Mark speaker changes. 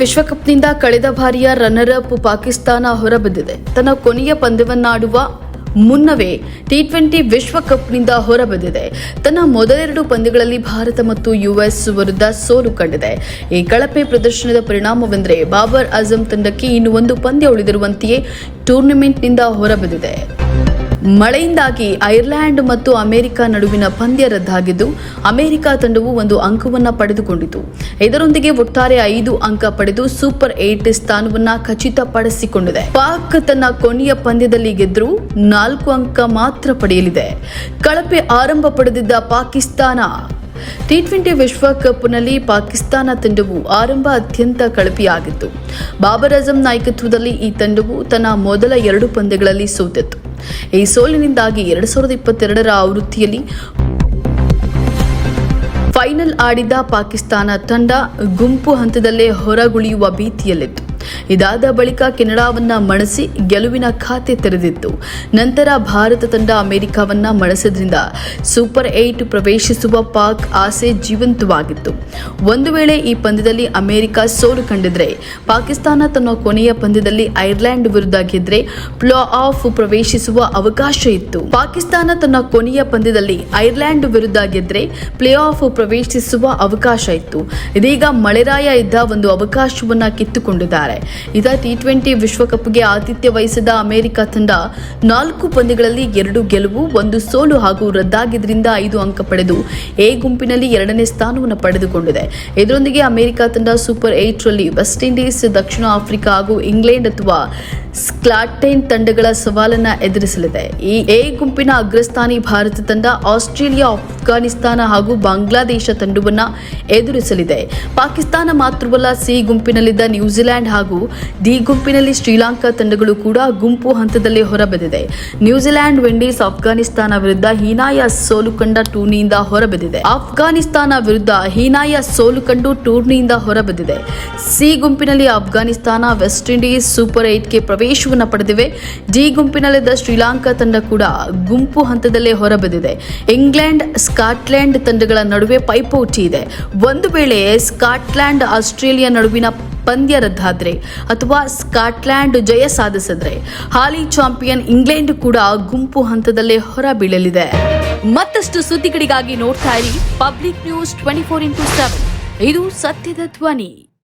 Speaker 1: ವಿಶ್ವಕಪ್ನಿಂದ ಕಳೆದ ಬಾರಿಯ runner up Pakistan ಹೊರಬಿದ್ದಿದೆ. ತನ್ನ ಕೊನೆಯ ಪಂದ್ಯವನ್ನಾಡುವ ಮುನ್ನವೇ ಟಿ ಟ್ವೆಂಟಿ ವಿಶ್ವಕಪ್ನಿಂದ ಹೊರಬಿದ್ದಿದೆ. ತನ್ನ ಮೊದಲೆರಡು ಪಂದ್ಯಗಳಲ್ಲಿ ಭಾರತ ಮತ್ತು ಯುಎಸ್ ವಿರುದ್ಧ ಸೋಲು ಕಂಡಿದೆ. ಈ ಕಳಪೆ ಪ್ರದರ್ಶನದ ಪರಿಣಾಮವೆಂದರೆ ಬಾಬರ್ ಅಜಮ್ ತಂಡಕ್ಕೆ ಇನ್ನು ಒಂದು ಪಂದ್ಯ ಉಳಿದಿರುವಂತೆಯೇ ಟೂರ್ನಿಮೆಂಟ್ನಿಂದ ಹೊರಬಿದ್ದಿದೆ. ಮಳೆಯಿಂದಾಗಿ ಐರ್ಲೆಂಡ್ ಮತ್ತು ಅಮೆರಿಕ ನಡುವಿನ ಪಂದ್ಯ ರದ್ದಾಗಿದ್ದು, ಅಮೆರಿಕ ತಂಡವು ಒಂದು ಅಂಕವನ್ನು ಪಡೆದುಕೊಂಡಿತು. ಇದರೊಂದಿಗೆ ಒಟ್ಟಾರೆ ಐದು ಅಂಕ ಪಡೆದು ಸೂಪರ್ ಏಟ್ ಸ್ಥಾನವನ್ನ ಖಚಿತಪಡಿಸಿಕೊಂಡಿದೆ. ಪಾಕ್ ತನ್ನ ಕೊನೆಯ ಪಂದ್ಯದಲ್ಲಿ ಗೆದ್ದರೂ ನಾಲ್ಕು ಅಂಕ ಮಾತ್ರ ಪಡೆಯಲಿದೆ. ಕಳಪೆ ಆರಂಭ ಪಡೆದಿದ್ದ ಪಾಕಿಸ್ತಾನ. ಟಿ ಟ್ವೆಂಟಿ ವಿಶ್ವಕಪ್ನಲ್ಲಿ ಪಾಕಿಸ್ತಾನ ತಂಡವು ಆರಂಭ ಅತ್ಯಂತ ಕಳಪೆಯಾಗಿತ್ತು. ಬಾಬರ್ ಅಜಂ ನಾಯಕತ್ವದಲ್ಲಿ ಈ ತಂಡವು ತನ್ನ ಮೊದಲ ಎರಡು ಪಂದ್ಯಗಳಲ್ಲಿ ಸೋತಿತ್ತು. ಈ ಸೋಲಿನಿಂದಾಗಿ ಎರಡ್ ಸಾವಿರದ ಇಪ್ಪತ್ತೆರಡರ ಆವೃತ್ತಿಯಲ್ಲಿ ಫೈನಲ್ ಆಡಿದ ಪಾಕಿಸ್ತಾನ ತಂಡ ಗುಂಪು ಹಂತದಲ್ಲೇ ಹೊರಗುಳಿಯುವ ಭೀತಿಯಲ್ಲಿತ್ತು. ಇದಾದ ಬಳಿಕ ಕೆನಡಾವನ್ನ ಮಣಿಸಿ ಗೆಲುವಿನ ಖಾತೆ ತೆರೆದಿತ್ತು. ನಂತರ ಭಾರತ ತಂಡ ಅಮೆರಿಕವನ್ನ ಮಣಿಸಿದ್ರಿಂದ ಸೂಪರ್ ಏಟ್ ಪ್ರವೇಶಿಸುವ ಪಾಕ್ ಆಸೆ ಜೀವಂತವಾಗಿತ್ತು. ಒಂದು ವೇಳೆ ಈ ಪಂದ್ಯದಲ್ಲಿ ಅಮೆರಿಕ ಸೋಲು ಕಂಡಿದ್ರೆ, ಪಾಕಿಸ್ತಾನ ತನ್ನ ಕೊನೆಯ ಪಂದ್ಯದಲ್ಲಿ ಐರ್ಲೆಂಡ್ ವಿರುದ್ಧ ಗೆದ್ರೆ ಪ್ಲೇ ಆಫ್ ಪ್ರವೇಶಿಸುವ ಅವಕಾಶ ಇತ್ತು. ಪಾಕಿಸ್ತಾನ ತನ್ನ ಕೊನೆಯ ಪಂದ್ಯದಲ್ಲಿ ಐರ್ಲೆಂಡ್ ವಿರುದ್ಧ ಗೆದ್ರೆ ಪ್ಲೇ ಆಫ್ ಪ್ರವೇಶಿಸುವ ಅವಕಾಶ ಇತ್ತು. ಇದೀಗ ಮಳೆರಾಯ ಇದ್ದ ಒಂದು ಅವಕಾಶವನ್ನ ಕಿತ್ತುಕೊಂಡಿದ್ದಾರೆ. ಇದ ಟಿ ಟ್ವೆಂಟಿ ವಿಶ್ವಕಪ್ಗೆ ಆತಿಥ್ಯ ವಹಿಸಿದ ಅಮೆರಿಕ ತಂಡ ನಾಲ್ಕು ಪಂದ್ಯಗಳಲ್ಲಿ ಎರಡು ಗೆಲುವು, ಒಂದು ಸೋಲು ಹಾಗೂ ರದ್ದಾಗಿದ್ದರಿಂದ ಐದು ಅಂಕ ಪಡೆದು ಎ ಗುಂಪಿನಲ್ಲಿ ಎರಡನೇ ಸ್ಥಾನವನ್ನು ಪಡೆದುಕೊಂಡಿದೆ. ಇದರೊಂದಿಗೆ ಅಮೆರಿಕ ತಂಡ ಸೂಪರ್ ಏಟ್ ರಲ್ಲಿ ವೆಸ್ಟ್ ಇಂಡೀಸ್ ದಕ್ಷಿಣ ಆಫ್ರಿಕಾ ಹಾಗೂ ಇಂಗ್ಲೆಂಡ್ ಅಥವಾ ಸ್ಕ್ಲಾಟೈನ್ ತಂಡಗಳ ಸವಾಲನ್ನ ಎದುರಿಸಲಿದೆ. ಈ ಎ ಗುಂಪಿನ ಅಗ್ರಸ್ಥಾನಿ ಭಾರತ ತಂಡ ಆಸ್ಟ್ರೇಲಿಯಾ ಅಫ್ಘಾನಿಸ್ತಾನ ಹಾಗೂ ಬಾಂಗ್ಲಾದೇಶ ತಂಡವನ್ನ ಎದುರಿಸಲಿದೆ. ಪಾಕಿಸ್ತಾನ ಮಾತ್ರವಲ್ಲ, ಸಿ ಗುಂಪಿನಲ್ಲಿದ್ದ ನ್ಯೂಜಿಲೆಂಡ್ ಹಾಗೂ ಡಿ ಗುಂಪಿನಲ್ಲಿ ಶ್ರೀಲಂಕಾ ತಂಡಗಳು ಕೂಡ ಗುಂಪು ಹಂತದಲ್ಲಿ ಹೊರಬಿದ್ದಿದೆ ನ್ಯೂಜಿಲೆಂಡ್ ವಿಂಡೀಸ್ ಅಫ್ಘಾನಿಸ್ತಾನ ವಿರುದ್ಧ ಹೀನಾಯ ಸೋಲು ಕಂಡ ಟೂರ್ನಿಯಿಂದ ಹೊರಬಿದ್ದಿದೆ ಅಫ್ಘಾನಿಸ್ತಾನ ವಿರುದ್ಧ ಹೀನಾಯ ಸೋಲು ಕಂಡು ಟೂರ್ನಿಯಿಂದ ಹೊರಬಿದ್ದಿದೆ ಸಿ ಗುಂಪಿನಲ್ಲಿ ಅಫ್ಘಾನಿಸ್ತಾನ ವೆಸ್ಟ್ ಇಂಡೀಸ್ ಸೂಪರ್ ಏಟ್ಗೆ ಪ್ರವೇಶವನ್ನು ಪಡೆದಿವೆ. ಡಿ ಗುಂಪಿನಲ್ಲಿದ್ದ ಶ್ರೀಲಂಕಾ ತಂಡ ಕೂಡ ಗುಂಪು ಹಂತದಲ್ಲೇ ಹೊರಬಿದ್ದಿದೆ ಇಂಗ್ಲೆಂಡ್ ಸ್ಕಾಟ್ಲೆಂಡ್ ತಂಡಗಳ ನಡುವೆ ಪೈಪೋಟಿ ಇದೆ. ಒಂದು ವೇಳೆ ಸ್ಕಾಟ್ಲೆಂಡ್ ಆಸ್ಟ್ರೇಲಿಯಾ ನಡುವಿನ ಪಂದ್ಯ ರದ್ದಾದ್ರೆ ಅಥವಾ ಸ್ಕಾಟ್ಲ್ಯಾಂಡ್ ಜಯ ಸಾಧಿಸಿದ್ರೆ, ಹಾಲಿ ಚಾಂಪಿಯನ್ ಇಂಗ್ಲೆಂಡ್ ಕೂಡ ಗುಂಪು ಹಂತದಲ್ಲೇ ಹೊರಬೀಳಲಿದೆ. ಮತ್ತಷ್ಟು ಸುದ್ದಿಗಳಿಗಾಗಿ ನೋಡ್ತಾ ಇರಿ public news twenty four into seven. ಇದು ಸತ್ಯದ ಧ್ವನಿ.